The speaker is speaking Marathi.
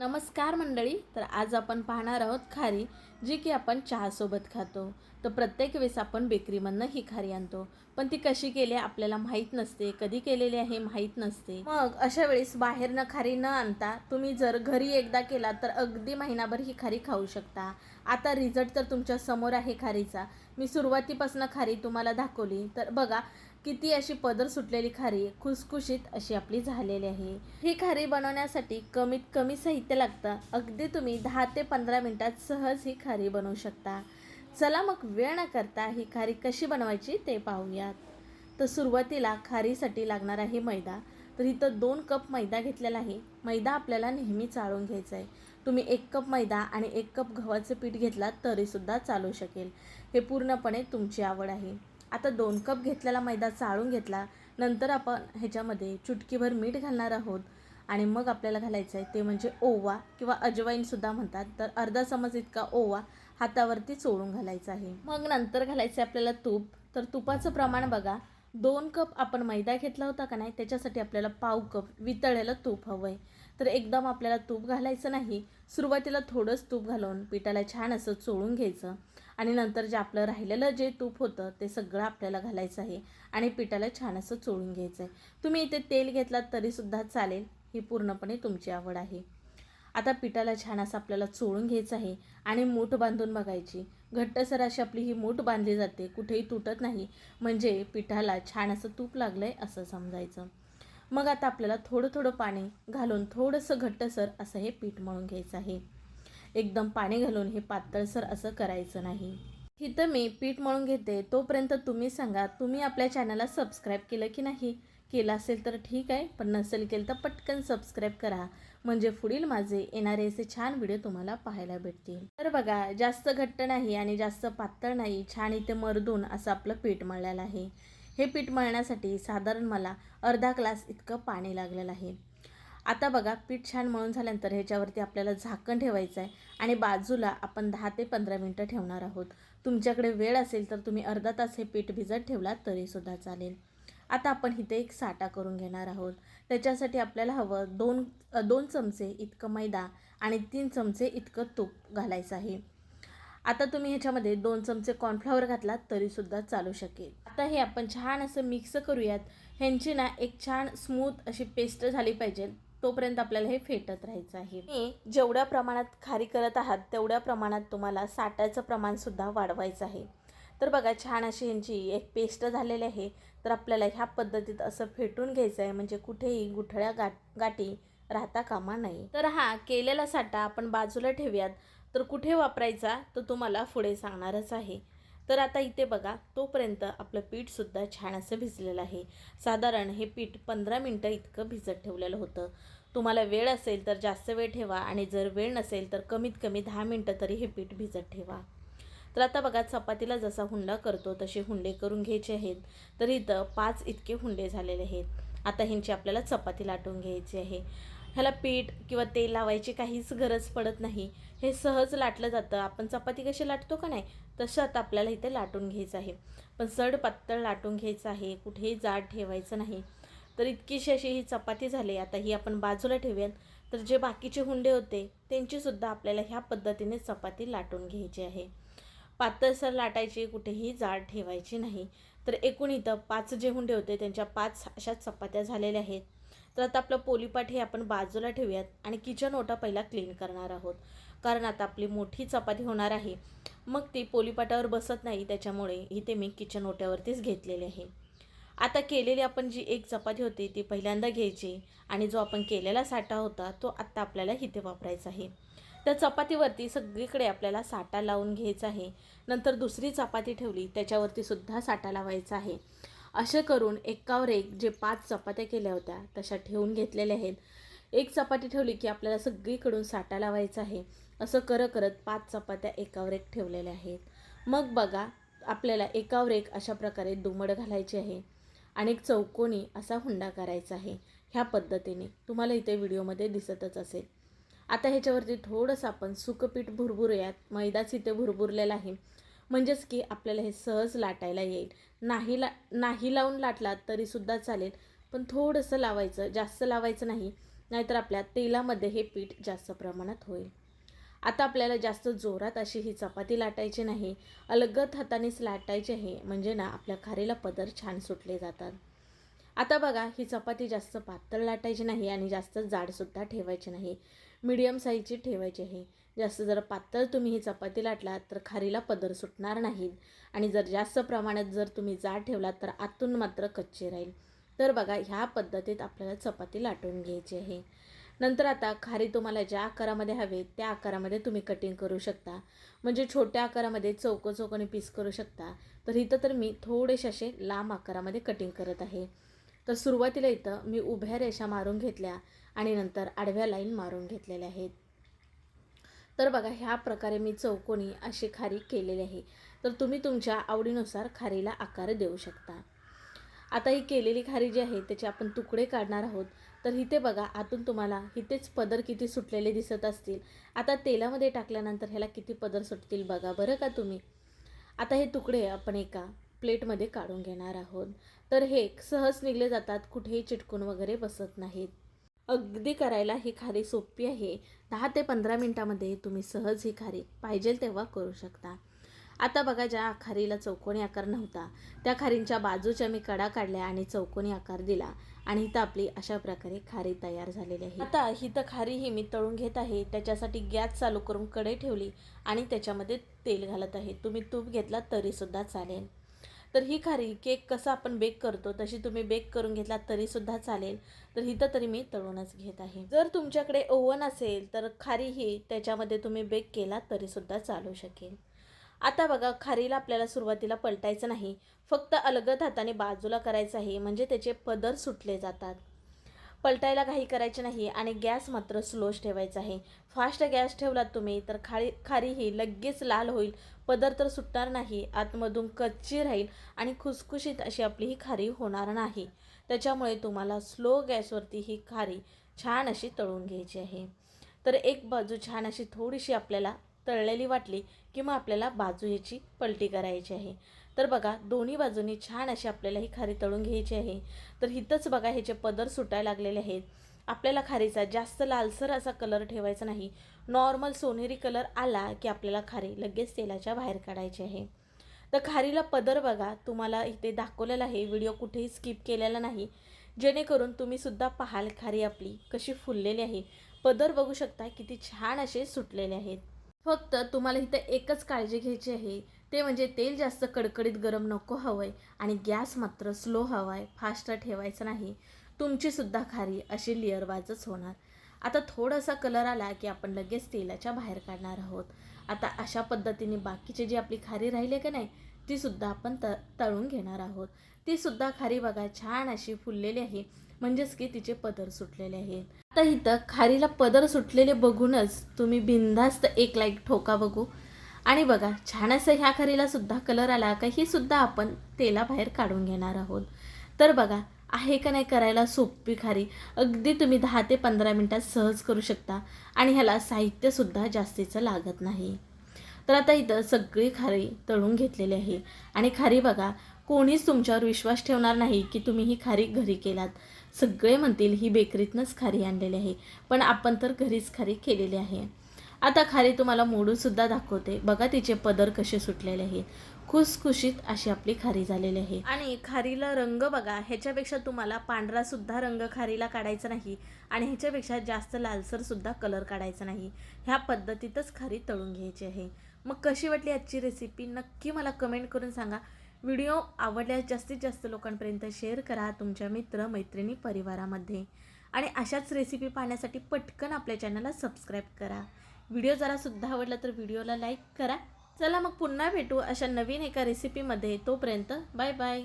नमस्कार मंडळी तर आज आपण पाहणार आहोत खारी जी की आपण चहासोबत खातो. तर प्रत्येक वेळेस आपण बेकरीमधनं ही खारी आणतो. पण ती कशी केली आहे आपल्याला माहीत नसते. कधी केलेली आहे माहीत नसते. मग अशा वेळेस बाहेरनं खारी न आणता तुम्ही जर घरी एकदा केला तर अगदी महिनाभर ही खारी खाऊ शकता. आता रिझल्ट तर तुमच्यासमोर आहे खारीचा. मी सुरुवातीपासून खारी तुम्हाला दाखवली. तर बघा किती अशी पदर सुटलेली खारी खुसखुशीत अशी आपली झालेली आहे. ही खारी बनवण्यासाठी कमीत कमी साहित्य लागतं. अगदी तुम्ही दहा ते पंधरा मिनटात सहज ही खारी बनवू शकता. चला मग वेळ न करता ही खारी कशी बनवायची ते पाहूयात. तर सुरुवातीला खारीसाठी लागणार आहे मैदा. तर इथं दोन कप मैदा घेतलेला आहे. मैदा आपल्याला नेहमी चाळून घ्यायचा आहे तुम्ही एक कप मैदा आणि एक कप गव्हाचं पीठ घेतलात तरीसुद्धा चालू शकेल. हे पूर्णपणे तुमची आवड आहे. आता दोन कप घेतलेला मैदा चाळून घेतला. नंतर आपण ह्याच्यामध्ये चुटकीभर मीठ घालणार आहोत. आणि मग आपल्याला घालायचं आहे ते म्हणजे ओवा किंवा अजवाईनसुद्धा म्हणतात. तर अर्धा चमच इतका ओवा हातावरती चोळून घालायचा आहे. मग नंतर घालायचं आहे आपल्याला तूप. तर तुपाचं प्रमाण बघा. दोन कप आपण मैदा घेतला होता का नाही? त्याच्यासाठी आपल्याला पाव कप वितळलेलं तूप हवं आहे तर एकदम आपल्याला तूप घालायचं नाही. सुरुवातीला थोडंच तूप घालून पिठाला छान असं चोळून घ्यायचं. आणि नंतर जे आपलं राहिलेलं जे तूप होतं ते सगळं आपल्याला घालायचं आहे आणि पिठाला छान असं चोळून घ्यायचं आहे तुम्ही इथे तेल घेतलात तरीसुद्धा चालेल ही पूर्णपणे तुमची आवड आहे. आता पिठाला छान असं आपल्याला चोळून घ्यायचं आहे आणि मूठ बांधून बघायची. घट्टसर अशी आपली ही मूठ बांधली जाते कुठेही तुटत नाही. म्हणजे पिठाला छान असं तूप लागलं आहे असं समजायचं. मग आता आपल्याला थोडं थोडं पाणी घालून थोडंसं घट्टसर असं हे पीठ मळून घ्यायचं आहे. एकदम पाणी घालून हे पातळसर असं करायचं नाही. इथं मी पीठ मळून घेते तोपर्यंत तुम्ही सांगा तुम्ही आपल्या चॅनलला सबस्क्राईब केलं की नाही? केलं असेल तर ठीक आहे पण नसेल केलं तर पटकन सबस्क्राईब करा. म्हणजे पुढील माझे येणारे असे छान व्हिडिओ तुम्हाला पाहायला भेटतील. तर बघा जास्त घट्ट नाही आणि जास्त पातळ नाही छान इथे मरदून असं आपलं पीठ मळलेलं आहे. हे पीठ मळण्यासाठी साधारण मला अर्धा ग्लास इतकं पाणी लागलेलं आहे. आता बघा पीठ छान मळून झाल्यानंतर ह्याच्यावरती आपल्याला झाकण ठेवायचं आहे आणि बाजूला आपण दहा ते पंधरा मिनटं ठेवणार आहोत. तुमच्याकडे वेळ असेल तर तुम्ही अर्धा तास हे पीठ भिजत ठेवलात तरीसुद्धा चालेल. आता आपण इथे एक साठा करून घेणार आहोत. त्याच्यासाठी आपल्याला हवं दोन दोन चमचे इतकं मैदा आणि तीन चमचे इतकं तूप घालायचं आहे. आता तुम्ही ह्याच्यामध्ये दोन चमचे कॉर्नफ्लॉवर घातलात तरीसुद्धा चालू शकेल. आता हे आपण छान असं मिक्स करूयात. ह्यांची ना एक छान स्मूथ अशी पेस्ट झाली पाहिजे. तोपर्यंत आपल्याला हे फेटत राहायचं आहे. मी जेवढ्या प्रमाणात खारी करत आहात तेवढ्या प्रमाणात तुम्हाला साठाचं प्रमाणसुद्धा वाढवायचं आहे. तर बघा छान अशी ह्यांची एक पेस्ट झालेली आहे. तर आपल्याला ह्या पद्धतीत असं फेटून घ्यायचं आहे म्हणजे कुठेही गुठळ्या गाठ गाठी राहता कामा नाही तर हा केलेला साठा आपण बाजूला ठेवूयात. तर कुठे वापरायचा तर तुम्हाला पुढे सांगणारच आहे. तर आता इथे बघा तोपर्यंत आपलं पीठसुद्धा छान असं भिजलेलं आहे. साधारण हे पीठ पंधरा मिनटं इतकं भिजत ठेवलेलं होतं. तुम्हाला वेळ असेल तर जास्त वेळ ठेवा आणि जर वेळ नसेल तर कमीत कमी दहा मिनटं तरी हे पीठ भिजत ठेवा. तर आता बघा चपातीला जसा हुंडा करतो तसे हुंडे करून घ्यायचे आहेत. तर इथं पाच इतके हुंडे झालेले आहेत. आता ह्यांची आपल्याला चपाती लाटून घ्यायची आहे. ह्याला पीठ किंवा तेल लावायची काहीच गरज पडत नाही. हे सहज लाटलं जातं. आपण चपाती कशी लाटतो का नाही तसं आता आपल्याला इथे लाटून घ्यायचं आहे. पण सड पातळ लाटून घ्यायचं आहे. कुठेही जाड ठेवायचं नाही. तर इतकीशी अशी ही चपाती झाली. आता ही आपण बाजूला ठेवूयात. तर जे बाकीचे हुंडे होते त्यांचीसुद्धा आपल्याला ह्या पद्धतीने चपाती लाटून घ्यायची आहे. पातळसर लाटायची कुठेही जाड ठेवायची नाही. तर एकूण इथं पाच जे हुंडे होते त्यांच्या पाच अशा चपात्या झालेल्या आहेत. तर आता आपलं पोलीपाट हे आपण बाजूला ठेवूयात आणि किचन ओटा पहिला क्लीन करणार आहोत. कारण आता आपली मोठी चपाती होणार आहे. मग ती पोलीपाटावर बसत नाही त्याच्यामुळे इथे मी किचन ओट्यावरतीच घेतलेली आहे. आता केलेली आपण जी एक चपाती होती ती पहिल्यांदा घ्यायची आणि जो आपण केलेला साठा होता तो आत्ता आपल्याला इथे वापरायचा आहे. त्या चपातीवरती सगळीकडे आपल्याला साठा लावून घ्यायचा आहे. नंतर दुसरी चपाती ठेवली त्याच्यावरती सुद्धा साठा लावायचा आहे. असे करून एकावर एक जे पाच चपात्या केल्या होत्या तशा ठेवून घेतलेल्या आहेत. एक चपाती ठेवली की आपल्याला सगळीकडून साठा लावायचा आहे. असं करत करत पाच चपात्या एकावर एक ठेवलेल्या आहेत. मग बघा आपल्याला एकावर एक अशा प्रकारे दुमड घालायची आहे आणि एक चौकोनी असा हुंडा करायचा आहे ह्या पद्धतीने. तुम्हाला इथे व्हिडिओमध्ये दिसतच असेल. आता ह्याच्यावरती थोडंसं आपण सुकपीठ भुरभुरूयात मैदाच इथे भुरभुरलेला आहे. म्हणजेच की आपल्याला हे सहज लाटायला येईल. नाही ला नाही लावून लाटलात तरीसुद्धा चालेल. पण थोडंसं लावायचं जास्त लावायचं नाही. नाहीतर आपल्या तेलामध्ये हे पीठ जास्त प्रमाणात होईल. आता आपल्याला जास्त जोरात अशी ही चपाती लाटायची नाही. अलगत हातानेच लाटायची आहे म्हणजे ना आपल्या खारीला पदर छान सुटले जातात. आता बघा ही चपाती जास्त पातळ लाटायची नाही आणि जास्त जाडसुद्धा ठेवायची नाही. मीडियम साईजची ठेवायची आहे. जास्त जर पातळ तुम्ही ही चपाती लाटलात तर खारीला पदर सुटणार नाहीत. आणि जर जास्त प्रमाणात जर तुम्ही जाड ठेवलात तर आतून मात्र कच्ची राहील. तर बघा ह्या पद्धतीत आपल्याला चपाती लाटून घ्यायची आहे. नंतर आता खारी तुम्हाला ज्या आकारामध्ये हवे त्या आकारामध्ये तुम्ही कटिंग करू शकता. म्हणजे छोट्या आकारामध्ये चौको चौकोनी पीस करू शकता. तर इथं तर मी थोडेसे असे लांब आकारामध्ये कटिंग करत आहे. तर सुरुवातीला इथं मी उभ्या रेषा मारून घेतल्या आणि नंतर आडव्या लाईन मारून घेतलेल्या आहेत. तर बघा ह्या प्रकारे मी चौकोनी अशी खारी केलेली आहे. तर तुम्ही तुमच्या आवडीनुसार खारीला आकार देऊ शकता. आता ही केलेली खारी जी आहे त्याचे आपण तुकडे काढणार आहोत. तर इथे बघा आतून तुम्हाला इथेच पदर किती सुटलेले दिसत असतील. आता तेलामध्ये टाकल्यानंतर ह्याला किती पदर सुटतील बघा बरं का तुम्ही. आता हे तुकडे आपण एका प्लेटमध्ये काढून घेणार आहोत. तर हे सहज निघले जातात कुठेही चिटकून वगैरे बसत नाहीत. अगदी करायला ही खारी सोपी आहे. दहा ते पंधरा मिनटामध्ये तुम्ही सहज ही खारी पाहिजे तेव्हा करू शकता. आता बघा ज्या खारीला चौकोनी आकार नव्हता त्या खारींच्या बाजूच्या मी कडा काढल्या आणि चौकोनी आकार दिला आणि इथं आपली अशा प्रकारे खारी तयार झालेली आहे. आता हिथं खारी ही मी तळून घेत आहे. त्याच्यासाठी गॅस चालू करून कडे ठेवली आणि त्याच्यामध्ये तेल घालत आहे. तुम्ही तूप घेतला तरीसुद्धा चालेल. तर ही खारी केक कसा आपण बेक करतो तशी तुम्ही बेक करून घेतला तरीसुद्धा चालेल. तर हिथं तरी मी तळूनच घेत आहे. जर तुमच्याकडे ओव्हन असेल तर खारी ही त्याच्यामध्ये तुम्ही बेक केला तरीसुद्धा चालू शकेल. आता बघा खारीला आपल्याला सुरुवातीला पलटायचं नाही. फक्त अलगद हाताने बाजूला करायचं आहे म्हणजे त्याचे पदर सुटले जातात. पलटायला काही करायचे नाही आणि गॅस मात्र स्लोच ठेवायचा आहे. फास्ट गॅस ठेवलात तुम्ही तर खारी खारी ही लगेच लाल होईल. पदर तर सुटणार नाही आतमधून कच्ची राहील आणि खुसखुशीत अशी आपली ही खारी होणार नाही. त्याच्यामुळे तुम्हाला स्लो गॅसवरती ही खारी छान अशी तळून घ्यायची आहे. तर एक बाजू छान अशी थोडीशी आपल्याला तळलेली वाटली की मग आपल्याला बाजू ह्याची पलटी करायची आहे. तर बघा दोन्ही बाजूनी छान अशी आपल्याला ही खारी तळून घ्यायची आहे. तर इथंच बघा ह्याचे पदर सुटायला लागलेले आहेत आपल्याला खारीचा जास्त लालसर असा कलर ठेवायचा नाही. नॉर्मल सोनेरी कलर आला की आपल्याला खारी लगेच तेलाच्या बाहेर काढायची आहे. तर खारीला पदर बघा तुम्हाला इथे दाखवलेला आहे. व्हिडिओ कुठेही स्किप केलेला नाही. जेणेकरून तुम्ही सुद्धा पाहाल खारी आपली कशी फुललेली आहे. पदर बघू शकता किती छान असे सुटलेले आहेत. फक्त तुम्हाला इथं एकच काळजी घ्यायची आहे. ते म्हणजे तेल जास्त कडकडीत गरम नको हवं आहे आणि गॅस मात्र स्लो हवा आहे फास्ट ठेवायचं नाही. तुमचीसुद्धा खारी अशी लेअरवाजच होणार. आता थोडासा कलर आला की आपण लगेच तेलाच्या बाहेर काढणार आहोत. आता अशा पद्धतीने बाकीची जी आपली खारी राहिली आहे का नाही तीसुद्धा आपण त तळून घेणार आहोत. तीसुद्धा खारी बघा छान अशी फुललेली आहे. म्हणजेच की तिचे पदर सुटलेले आहेत. आता इथं खारीला पदर सुटलेले बघूनच तुम्ही बिनधास्त एक लाईक ठोका बघू. आणि बघा छान असं ह्या खारीला सुद्धा कलर आला का ही सुद्धा आपण तेलाबाहेर काढून घेणार आहोत. तर बघा आहे का नाही करायला सोपी खारी? अगदी तुम्ही दहा ते पंधरा मिनटात सहज करू शकता आणि ह्याला साहित्यसुद्धा जास्तीचं लागत नाही. तर आता इथं सगळी खारी तळून घेतलेली आहे. आणि खारी बघा कोणीच तुमच्यावर विश्वास ठेवणार नाही की तुम्ही ही खारी घरी केलात. सगळे म्हणतील ही बेकरीतनंच खारी आणलेली आहे. पण आपण तर घरीच खारी केलेली आहे. आता खारी तुम्हाला मोडूनसुद्धा दाखवते. बघा तिचे पदर कसे सुटलेले आहेत खुसखुशीत अशी आपली खारी झालेली आहे. आणि खारीला रंग बघा. ह्याच्यापेक्षा तुम्हाला पांढरा सुद्धा रंग खारीला काढायचा नाही. आणि ह्याच्यापेक्षा जास्त लालसर सुद्धा कलर काढायचा नाही. ह्या पद्धतीतच खारी तळून घ्यायची आहे. मग कशी वाटली आजची रेसिपी नक्की मला कमेंट करून सांगा. व्हिडिओ आवडल्यास जास्तीत जास्त लोकांपर्यंत शेअर करा तुमच्या मित्र मैत्रिणी परिवारामध्ये. आणि अशाच रेसिपी पाहण्यासाठी पटकन आपल्या चॅनलला सबस्क्राईब करा. व्हिडिओ जरासुद्धा आवडला तर व्हिडिओला लाईक करा. चला मग पुन्हा भेटू अशा नवीन एका रेसिपीमध्ये तोपर्यंत बाय बाय